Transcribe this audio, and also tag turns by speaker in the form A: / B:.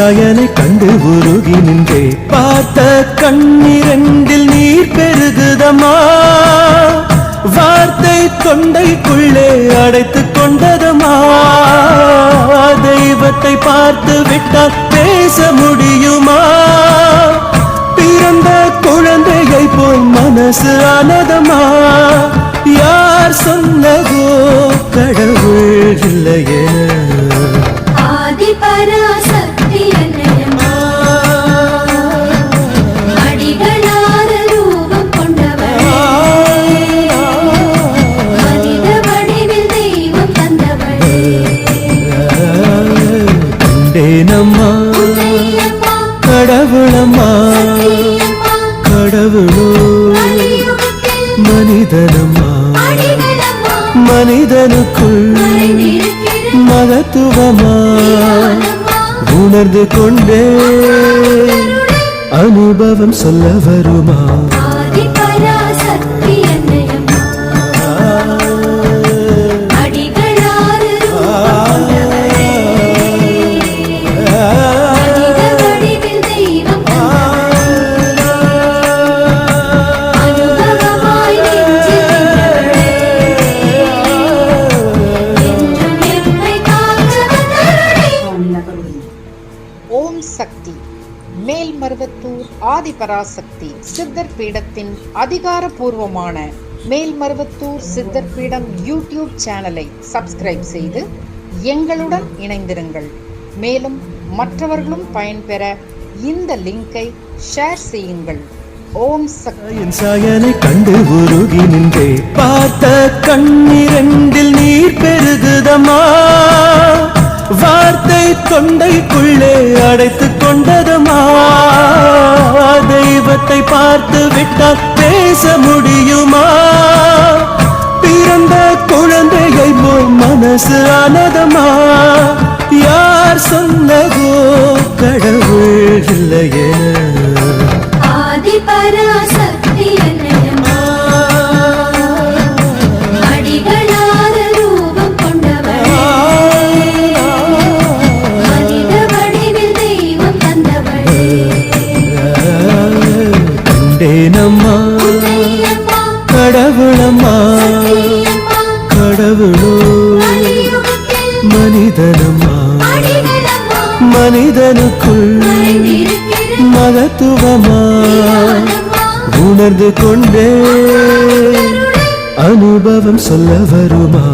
A: தாயனை கண்டு உருகி நின்றே. பார்த்த கண்ணிரண்டில் நீர் பெருகுதமா வார்த்தை தொண்டைக்குள்ளே அடைத்து கொண்டதமா. தெய்வத்தை பார்த்து விட்டால் பேச முடியுமா. பிறந்த குழந்தையை போல் மனசு ஆனதமா யார் சொன்னதோ கடவுள் இல்லையே.
B: ஆதி பராசக்தி
A: கடவுளோ. மனிதனம்மா. மனிதனுக்குள் மகத்துவமா. உணர்ந்து கொண்டே அனுபவம் சொல்ல வருமா?
C: மேல்மருவத்தூர் ஆதிபராசக்தி சித்தர் பீடத்தின் அதிகாரப்பூர்வமான மேல்மருவத்தூர் சித்தர் பீடம் யூடியூப் சேனலை சப்ஸ்கிரைப் செய்து எங்களுடன் இணைந்திருங்கள். மேலும் மற்றவர்களும் பயன்பெற இந்த லிங்கை ஷேர் செய்யுங்கள். ஓம் சக்தி.
A: என் சாயனை கண்டு உருகி நின்றே. பார்த்த கண்ணிரண்டில் நீர் பெருகுதமா? வார்த்தை தொண்டைக்குள்ளே அடைத்துக் கொண்ட பார்த்து விட்டால் பேச முடியுமா? பிறந்த குழந்தையை போல் மனசு ஆனதமா? யார் சொன்னதோ கடவுள் இல்லையே.
B: ஆதி பராசக்தி
A: கடவுளம்மா
B: கடவுளம்மா
A: கடவுளோ மனிதனம்மா மனிதனுக்குள் மகத்துவமா உணர்ந்து கொண்டே அனுபவம் சொல்ல வருமா?